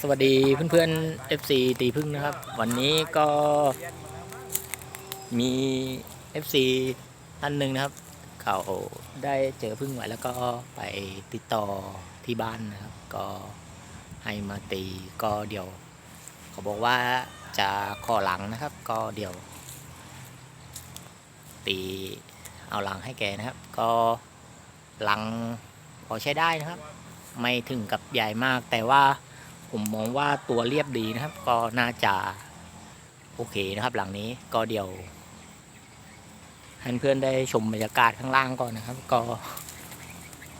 สวัสดีเพื่อนๆ FC ตีพึ่งนะครับ วันนี้ก็มี FC ท่านหนึ่งนะครับ เขาได้เจอพึ่งไว้แล้วก็ไปติดต่อที่บ้านนะครับ ก็ให้มาตีก็เดี๋ยว เขาบอกว่าจะขอหลังนะครับ ก็เดี๋ยว ตีเอาหลังให้แกนะครับ ก็หลังพอใช้ได้นะครับ ไม่ถึงกับใหญ่มากแต่ว่า ผมมองว่าตัวเรียบดีนะครับ ก็น่าจะโอเคนะครับ หลังนี้ก็เดี๋ยวให้เพื่อนได้ชมบรรยากาศข้างล่างก่อนนะครับ ก็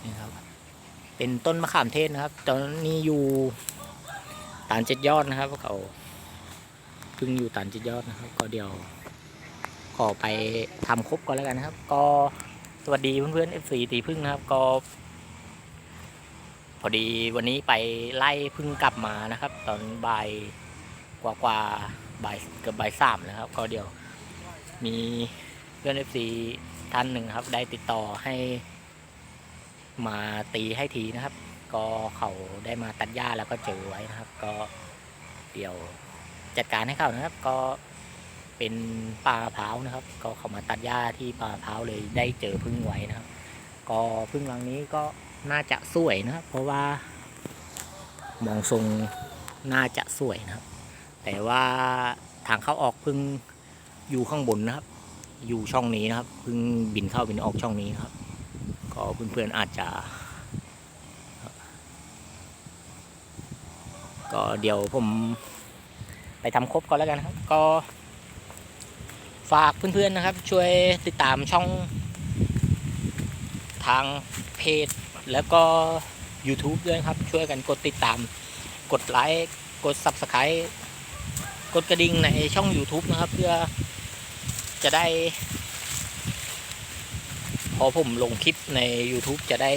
นี่ครับ เป็นต้นมะขามเทศนะครับ ตอนนี้อยู่ตานเจ็ดยอดนะครับเขาเพิ่งอยู่ตานเจ็ดยอดนะครับ ก็เดี๋ยวขอไปทำครบก่อนแล้วกันนะครับ ก็สวัสดีเพื่อนๆ F4 ตีพึ่งนะครับ ก็ พอดีวันนี้ไปไล่พึ่งกลับมานะครับ ตอนบ่ายกว่ากว่าๆบ่ายเกือบบ่ายสามนะครับ ก็เดี๋ยวมีเพื่อน FC ท่านหนึ่งครับ ได้ติดต่อให้มาตีให้ทีนะครับ ก็เขาได้มาตัดหญ้าแล้วก็เจอไว้นะครับ ก็เดี๋ยวจัดการให้เขานะครับ ก็เป็นป่ามะพร้าวนะครับ ก็เขามาตัดหญ้าที่ป่ามะพร้าวเลยได้เจอพึ่งไว้นะครับ ก็พึ่งรังนี้ก็ น่าจะสวยนะครับ เพราะว่ามองทรงน่าจะสวยนะครับ แต่ว่าทางเข้าออกพึ่งอยู่ข้างบนนะครับ อยู่ช่องนี้นะครับพึ่งบินเข้าบินออกช่องนี้นะครับ ก็เพื่อนๆอาจจะ ก็เดี๋ยวผมไปทำครบก่อนแล้วกันครับ ก็ฝากเพื่อนๆนะครับ ช่วยติดตามช่องทางเพจ แล้วก็ YouTube ด้วยครับ ช่วยกันกดติดตาม กดไลค์กด Subscribe กดกระดิ่งในช่อง YouTube นะครับ เพื่อจะได้ พอผมลงคลิปใน YouTube จะได้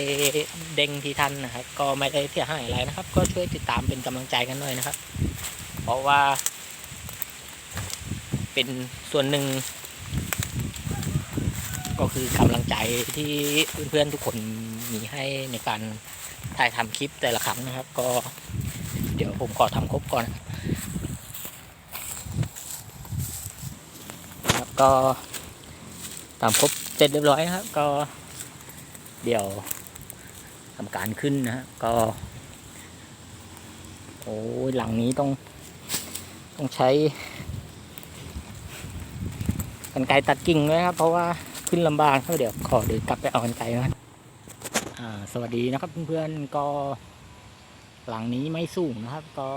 เด้งที่ท่านนะครับ ก็ไม่ได้เสียหายอะไรนะครับ ก็ช่วยติดตามเป็นกำลังใจกันหน่อยนะครับ เพราะว่า เป็นส่วนหนึ่งก็คือกำลังใจที่เพื่อนๆทุกคน มีให้ในการถ่ายทำคลิปแต่ละครั้งนะครับ ก็เดี๋ยวผมขอทำครบก่อนนะครับก็ทำครบเสร็จเรียบร้อยนะครับ ก็เดี๋ยวทำการขึ้นนะฮะก็ โอ้ยหลังนี้ต้องต้องใช้กันไกตัดกิ่งด้วยครับ เพราะว่าขึ้นลำบากครับเดี๋ยวขอเดินกลับไปเอากันไกลนะอ่า สวัสดีนะครับเพื่อนๆก็หลังนี้ไม่สูงนะครับ ก็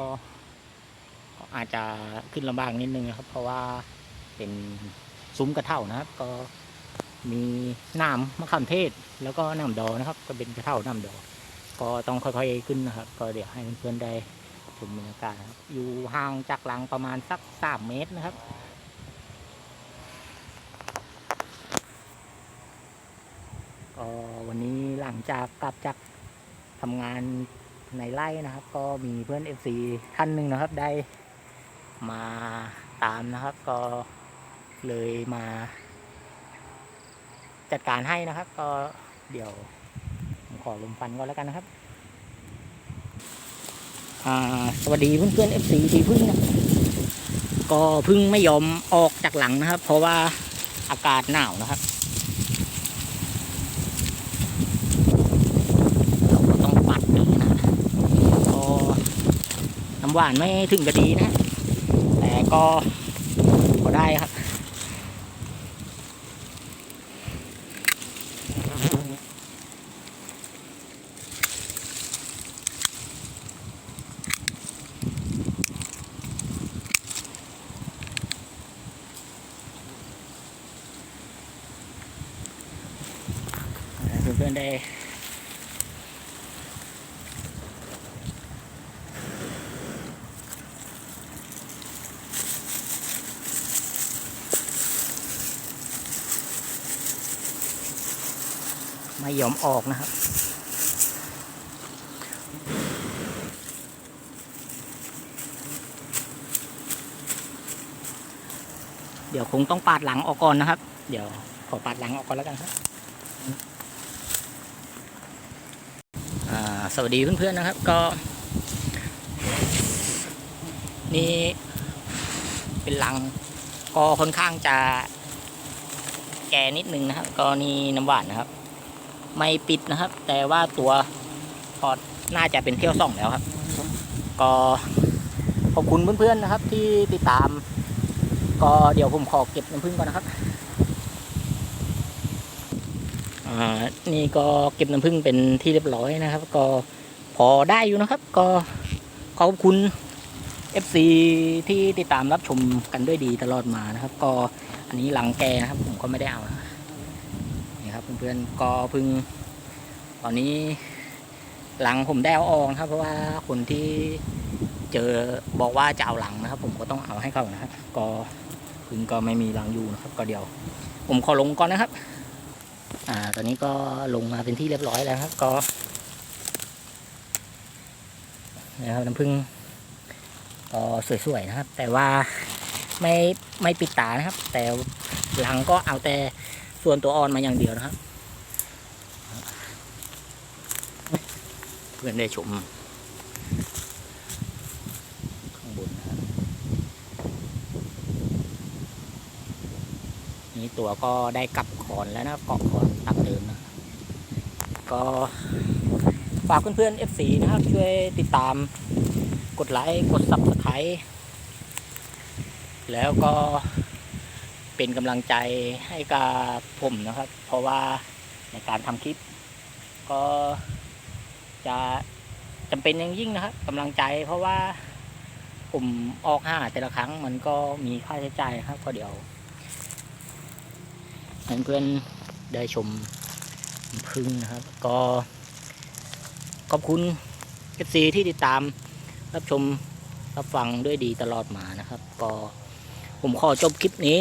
อาจจะขึ้นลำบากนิดนึงนะครับ เพราะว่าเป็นซุ้มกระเท่านะครับ ก็มีน้ำมะขามเทศ แล้วก็น้ำดอนะครับ ก็เป็นกระเท่าน้ำดอก็ต้องค่อยๆขึ้นนะครับ ก็เดี๋ยวให้เพื่อนๆได้ชมบรรยากาศอยู่ห่างจากหลังประมาณสักสามเมตรนะครับก็ หลังจากกลับจากทำงานในไร่นะครับ ก็มีเพื่อน FC ท่านหนึ่งนะครับได้มาตามนะครับ ก็เลยมา จัดการให้นะครับ ก็เดี๋ยวผมขอลมฟันก่อนแล้วกันนะครับสวัสดีเพื่อนๆ FC ที่พึ่งนะก็พึ่งไม่ยอมออกจากหลังนะครับ เพราะว่าอากาศหนาวนะครับ เราก็ต้องปัดดูนะก็น้ำ หวานไม่ถึงจะดีนะ แต่ก็พอได้ครับเพื่อนๆได้ ไม่ยอมออกนะครับ เดี๋ยวคงต้องปาดหลังออกก่อนนะครับ เดี๋ยวขอปาดหลังออกก่อนแล้วกันครับสวัสดีเพื่อนๆนะครับ ก็ นี่เป็นรังก็ค่อนข้างจะแก่นิดนึงนะครับ ก็นี่น้ำหวานนะครับ ไม่ปิดนะครับ แต่ว่าตัวพอดน่าจะเป็นเที่ยวส่องแล้วครับ ก็ขอบคุณเพื่อนๆนะครับ ที่ติดตาม ก็เดี๋ยวผมขอเก็บน้ำผึ้งก่อนนะครับอ่านี่ก็เก็บน้ำผึ้งเป็นที่เรียบร้อยนะครับ ก็พอได้อยู่นะครับ ก็ขอบคุณ FC ที่ติดตามรับชมกันด้วยดีตลอดมานะครับ ก็อันนี้หลังแกนะครับ ผมก็ไม่ได้เอานะ ครับเพื่อนๆก็พึ่งตอนนี้หลังผมได้เอาออกนะครับ เพราะว่าคนที่เจอบอกว่าจะเอาหลังนะครับ ผมก็ต้องเอาให้เขานะครับ ก็พึ่งก็ไม่มีหลังอยู่นะครับ ก็เดี๋ยว ผมขอลงก่อนนะครับ อ่า ตอนนี้ก็ลงมาเป็นที่เรียบร้อยแล้วครับ ก็นะครับน้ำผึ้งก็สวยๆนะครับ แต่ว่าไม่ไม่ปิดตานะครับ แต่หลังก็เอาแต่ ส่วนตัวอ่อนมาอย่างเดียวนะครับเพื่อนได้ชมข้างบนนะครับนี่ตัวก็ได้กลับขอนแล้วนะเกาะขอนตามเดิมนะก็ฝากเพื่อนๆ FC นะครับ ช่วยติดตามกดไลค์ กด Subscribe แล้วก็ เป็นกำลังใจให้กับผมนะครับ เพราะว่าในการทำคลิป ก็จะจำเป็นอย่างยิ่งนะครับกำลังใจเพราะว่าผมออกห้าแต่ละครั้งมันก็มีค่าใช้จ่ายครับ ก็เดี๋ยวเพื่อนได้ชมพึ่งนะครับ ก็ขอบคุณ FC ที่ติดตามรับชมรับฟังด้วยดีตลอดมานะครับ ก็ผมขอจบคลิปนี้